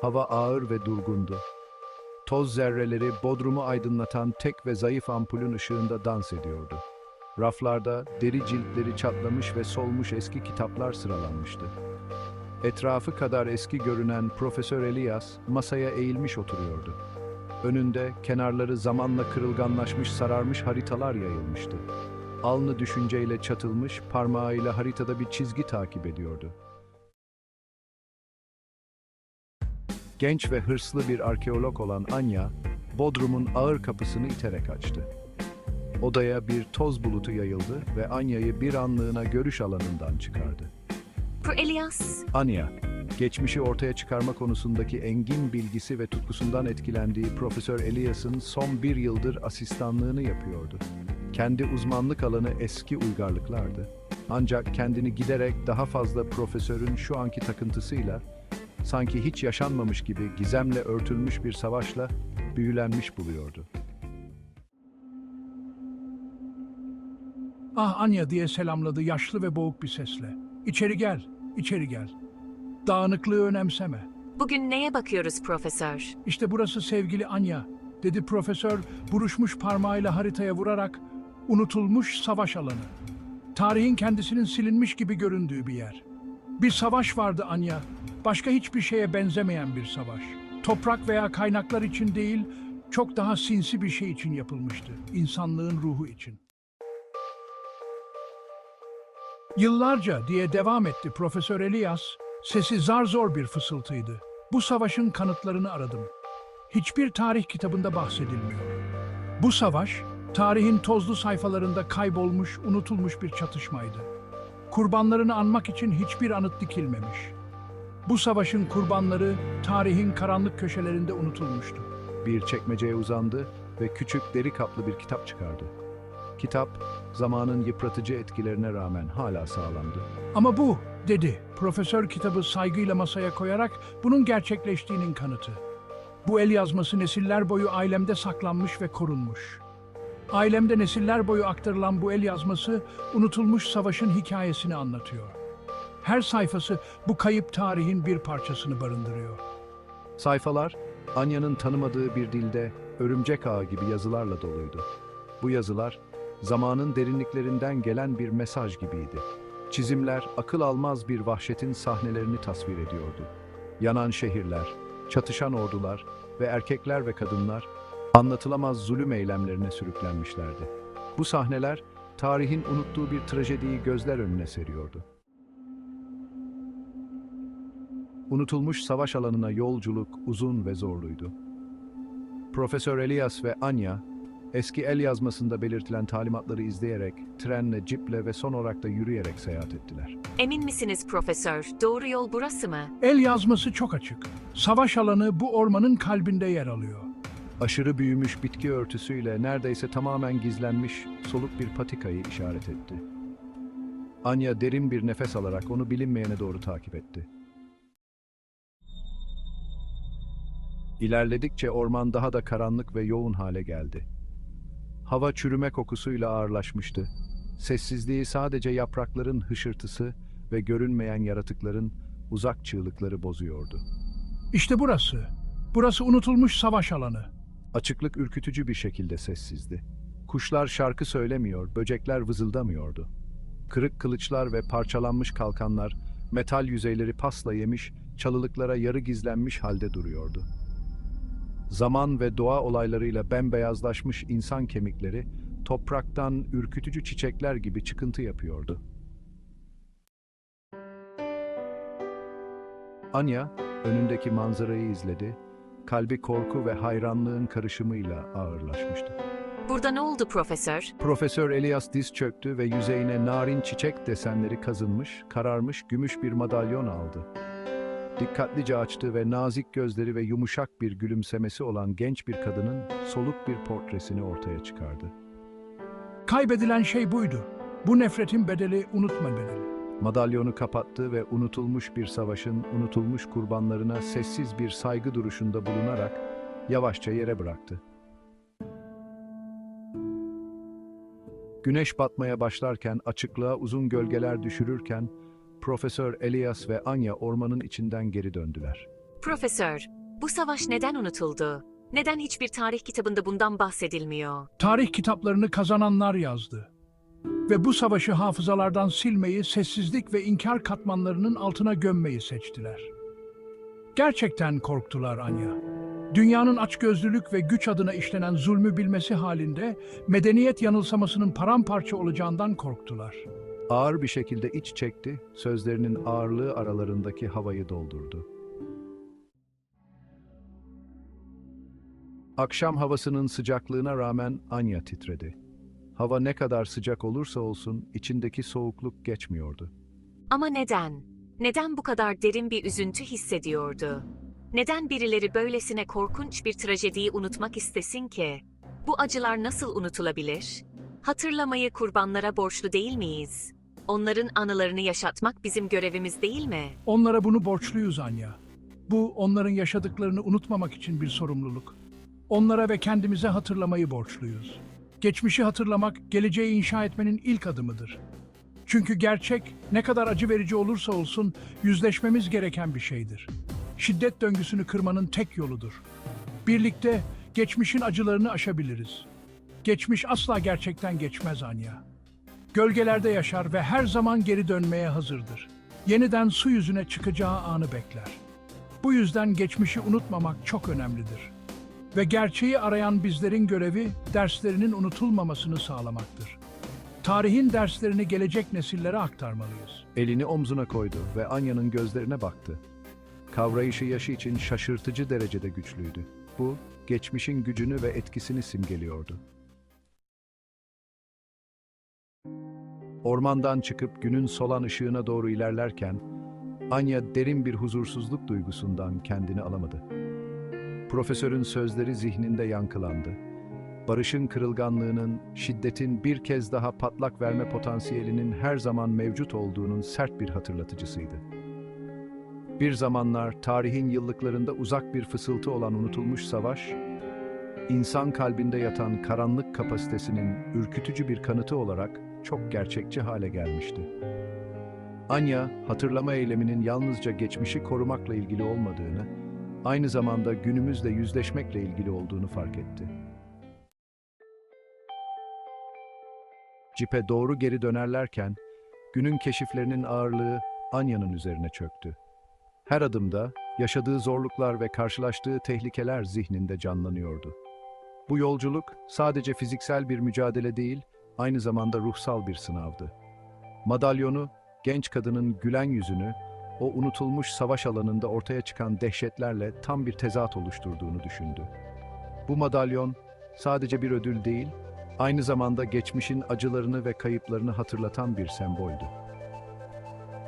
Hava ağır ve durgundu. Toz zerreleri bodrumu aydınlatan tek ve zayıf ampulün ışığında dans ediyordu. Raflarda deri ciltleri çatlamış ve solmuş eski kitaplar sıralanmıştı. Etrafı kadar eski görünen Profesör Elias masaya eğilmiş oturuyordu. Önünde kenarları zamanla kırılganlaşmış sararmış haritalar yayılmıştı. Alnı düşünceyle çatılmış, parmağıyla haritada bir çizgi takip ediyordu. Genç ve hırslı bir arkeolog olan Anya, Bodrum'un ağır kapısını iterek açtı. Odaya bir toz bulutu yayıldı ve Anya'yı bir anlığına görüş alanından çıkardı. Bu Elias. Anya, geçmişi ortaya çıkarma konusundaki engin bilgisi ve tutkusundan etkilendiği Profesör Elias'ın son bir yıldır asistanlığını yapıyordu. Kendi uzmanlık alanı eski uygarlıklardı. Ancak kendini giderek daha fazla profesörün şu anki takıntısıyla, sanki hiç yaşanmamış gibi gizemle örtülmüş bir savaşla büyülenmiş buluyordu. Ah Anya diye selamladı yaşlı ve boğuk bir sesle. İçeri gel, içeri gel. Dağınıklığı önemseme. Bugün neye bakıyoruz profesör? İşte burası sevgili Anya, dedi profesör buruşmuş parmağıyla haritaya vurarak unutulmuş savaş alanı. Tarihin kendisinin silinmiş gibi göründüğü bir yer. Bir savaş vardı Anya, başka hiçbir şeye benzemeyen bir savaş. Toprak veya kaynaklar için değil, çok daha sinsi bir şey için yapılmıştı. İnsanlığın ruhu için. Yıllarca diye devam etti Profesör Elias, sesi zar zor bir fısıltıydı. Bu savaşın kanıtlarını aradım. Hiçbir tarih kitabında bahsedilmiyor. Bu savaş, tarihin tozlu sayfalarında kaybolmuş, unutulmuş bir çatışmaydı. Kurbanlarını anmak için hiçbir anıt dikilmemiş. Bu savaşın kurbanları tarihin karanlık köşelerinde unutulmuştu. Bir çekmeceye uzandı ve küçük deri kaplı bir kitap çıkardı. Kitap, zamanın yıpratıcı etkilerine rağmen hala sağlamdı. Ama bu, dedi. Profesör kitabı saygıyla masaya koyarak bunun gerçekleştiğinin kanıtı. Bu el yazması nesiller boyu ailemde saklanmış ve korunmuş. Ailemde nesiller boyu aktarılan bu el yazması unutulmuş savaşın hikayesini anlatıyor. Her sayfası bu kayıp tarihin bir parçasını barındırıyor. Sayfalar, Anya'nın tanımadığı bir dilde örümcek ağı gibi yazılarla doluydu. Bu yazılar, zamanın derinliklerinden gelen bir mesaj gibiydi. Çizimler, akıl almaz bir vahşetin sahnelerini tasvir ediyordu. Yanan şehirler, çatışan ordular ve erkekler ve kadınlar anlatılamaz zulüm eylemlerine sürüklenmişlerdi. Bu sahneler, tarihin unuttuğu bir trajediyi gözler önüne seriyordu. Unutulmuş savaş alanına yolculuk uzun ve zorluydu. Profesör Elias ve Anya, eski el yazmasında belirtilen talimatları izleyerek, trenle, ciple ve son olarak da yürüyerek seyahat ettiler. Emin misiniz profesör? Doğru yol burası mı? El yazması çok açık. Savaş alanı bu ormanın kalbinde yer alıyor. Aşırı büyümüş bitki örtüsüyle neredeyse tamamen gizlenmiş soluk bir patikayı işaret etti. Anya derin bir nefes alarak onu bilinmeyene doğru takip etti. İlerledikçe orman daha da karanlık ve yoğun hale geldi. Hava çürüme kokusuyla ağırlaşmıştı. Sessizliği sadece yaprakların hışırtısı ve görünmeyen yaratıkların uzak çığlıkları bozuyordu. İşte burası. Burası unutulmuş savaş alanı. Açıklık ürkütücü bir şekilde sessizdi. Kuşlar şarkı söylemiyor, böcekler vızıldamıyordu. Kırık kılıçlar ve parçalanmış kalkanlar, metal yüzeyleri pasla yemiş, çalılıklara yarı gizlenmiş halde duruyordu. Zaman ve doğa olaylarıyla bembeyazlaşmış insan kemikleri, topraktan ürkütücü çiçekler gibi çıkıntı yapıyordu. Anya, önündeki manzarayı izledi, kalbi korku ve hayranlığın karışımıyla ağırlaşmıştı. Burada ne oldu profesör? Profesör Elias diz çöktü ve yüzeyine narin çiçek desenleri kazınmış, kararmış gümüş bir madalyon aldı. Dikkatlice açtı ve nazik gözleri ve yumuşak bir gülümsemesi olan genç bir kadının soluk bir portresini ortaya çıkardı. Kaybedilen şey buydu. Bu nefretin bedeli unutma bedeli. Madalyonu kapattı ve unutulmuş bir savaşın unutulmuş kurbanlarına sessiz bir saygı duruşunda bulunarak yavaşça yere bıraktı. Güneş batmaya başlarken açıklığa uzun gölgeler düşürürken Profesör Elias ve Anya ormanın içinden geri döndüler. Profesör, bu savaş neden unutuldu? Neden hiçbir tarih kitabında bundan bahsedilmiyor? Tarih kitaplarını kazananlar yazdı. Ve bu savaşı hafızalardan silmeyi, sessizlik ve inkar katmanlarının altına gömmeyi seçtiler. Gerçekten korktular Anya. Dünyanın açgözlülük ve güç adına işlenen zulmü bilmesi halinde medeniyet yanılsamasının paramparça olacağından korktular. Ağır bir şekilde iç çekti, sözlerinin ağırlığı aralarındaki havayı doldurdu. Akşam havasının sıcaklığına rağmen Anya titredi. Hava ne kadar sıcak olursa olsun içindeki soğukluk geçmiyordu. Ama neden? Neden bu kadar derin bir üzüntü hissediyordu? Neden birileri böylesine korkunç bir trajediyi unutmak istesin ki? Bu acılar nasıl unutulabilir? Hatırlamayı kurbanlara borçlu değil miyiz? Onların anılarını yaşatmak bizim görevimiz değil mi? Onlara bunu borçluyuz Anya. Bu onların yaşadıklarını unutmamak için bir sorumluluk. Onlara ve kendimize hatırlamayı borçluyuz. Geçmişi hatırlamak, geleceği inşa etmenin ilk adımıdır. Çünkü gerçek, ne kadar acı verici olursa olsun, yüzleşmemiz gereken bir şeydir. Şiddet döngüsünü kırmanın tek yoludur. Birlikte geçmişin acılarını aşabiliriz. Geçmiş asla gerçekten geçmez Anya. Gölgelerde yaşar ve her zaman geri dönmeye hazırdır. Yeniden su yüzüne çıkacağı anı bekler. Bu yüzden geçmişi unutmamak çok önemlidir. Ve gerçeği arayan bizlerin görevi derslerinin unutulmamasını sağlamaktır. Tarihin derslerini gelecek nesillere aktarmalıyız. Elini omzuna koydu ve Anya'nın gözlerine baktı. Kavrayışı yaşı için şaşırtıcı derecede güçlüydü. Bu, geçmişin gücünü ve etkisini simgeliyordu. Ormandan çıkıp günün solan ışığına doğru ilerlerken, Anya derin bir huzursuzluk duygusundan kendini alamadı. Profesörün sözleri zihninde yankılandı. Barışın kırılganlığının, şiddetin bir kez daha patlak verme potansiyelinin her zaman mevcut olduğunun sert bir hatırlatıcısıydı. Bir zamanlar tarihin yıllıklarında uzak bir fısıltı olan unutulmuş savaş, insan kalbinde yatan karanlık kapasitesinin ürkütücü bir kanıtı olarak çok gerçekçi hale gelmişti. Anya, hatırlama eyleminin yalnızca geçmişi korumakla ilgili olmadığını, aynı zamanda günümüzle yüzleşmekle ilgili olduğunu fark etti. Cipe doğru geri dönerlerken, günün keşiflerinin ağırlığı Anya'nın üzerine çöktü. Her adımda yaşadığı zorluklar ve karşılaştığı tehlikeler zihninde canlanıyordu. Bu yolculuk sadece fiziksel bir mücadele değil, aynı zamanda ruhsal bir sınavdı. Madalyonu, genç kadının gülen yüzünü, o unutulmuş savaş alanında ortaya çıkan dehşetlerle tam bir tezat oluşturduğunu düşündü. Bu madalyon sadece bir ödül değil, aynı zamanda geçmişin acılarını ve kayıplarını hatırlatan bir semboldü.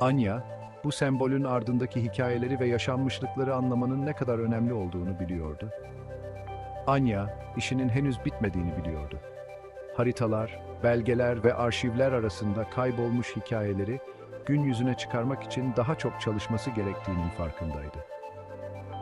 Anya, bu sembolün ardındaki hikayeleri ve yaşanmışlıkları anlamanın ne kadar önemli olduğunu biliyordu. Anya, işinin henüz bitmediğini biliyordu. Haritalar, belgeler ve arşivler arasında kaybolmuş hikayeleri gün yüzüne çıkarmak için daha çok çalışması gerektiğinin farkındaydı.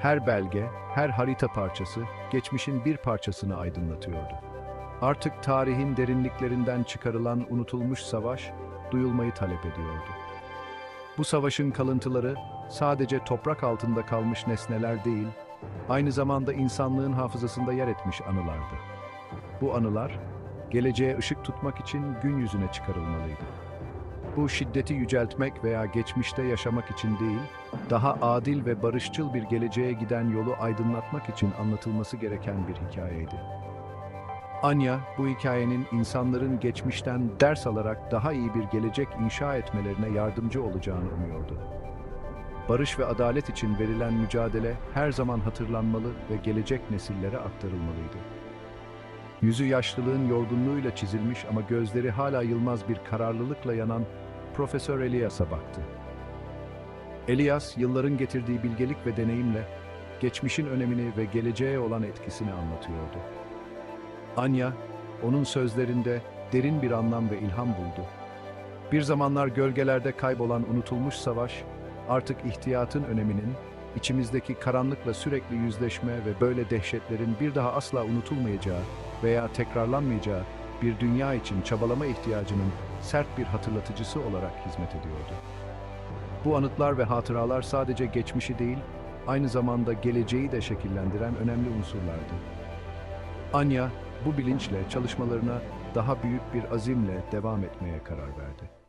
Her belge, her harita parçası geçmişin bir parçasını aydınlatıyordu. Artık tarihin derinliklerinden çıkarılan unutulmuş savaş duyulmayı talep ediyordu. Bu savaşın kalıntıları sadece toprak altında kalmış nesneler değil, aynı zamanda insanlığın hafızasında yer etmiş anılardı. Bu anılar, geleceğe ışık tutmak için gün yüzüne çıkarılmalıydı. Bu şiddeti yüceltmek veya geçmişte yaşamak için değil, daha adil ve barışçıl bir geleceğe giden yolu aydınlatmak için anlatılması gereken bir hikayeydi. Anya, bu hikayenin insanların geçmişten ders alarak daha iyi bir gelecek inşa etmelerine yardımcı olacağını umuyordu. Barış ve adalet için verilen mücadele her zaman hatırlanmalı ve gelecek nesillere aktarılmalıydı. Yüzü yaşlılığın yorgunluğuyla çizilmiş ama gözleri hala yılmaz bir kararlılıkla yanan Profesör Elias'a baktı. Elias, yılların getirdiği bilgelik ve deneyimle geçmişin önemini ve geleceğe olan etkisini anlatıyordu. Anya, onun sözlerinde derin bir anlam ve ilham buldu. Bir zamanlar gölgelerde kaybolan unutulmuş savaş, artık ihtiyatın öneminin, içimizdeki karanlıkla sürekli yüzleşme ve böyle dehşetlerin bir daha asla unutulmayacağı veya tekrarlanmayacağı bir dünya için çabalama ihtiyacının sert bir hatırlatıcısı olarak hizmet ediyordu. Bu anıtlar ve hatıralar sadece geçmişi değil, aynı zamanda geleceği de şekillendiren önemli unsurlardı. Anya bu bilinçle çalışmalarına daha büyük bir azimle devam etmeye karar verdi.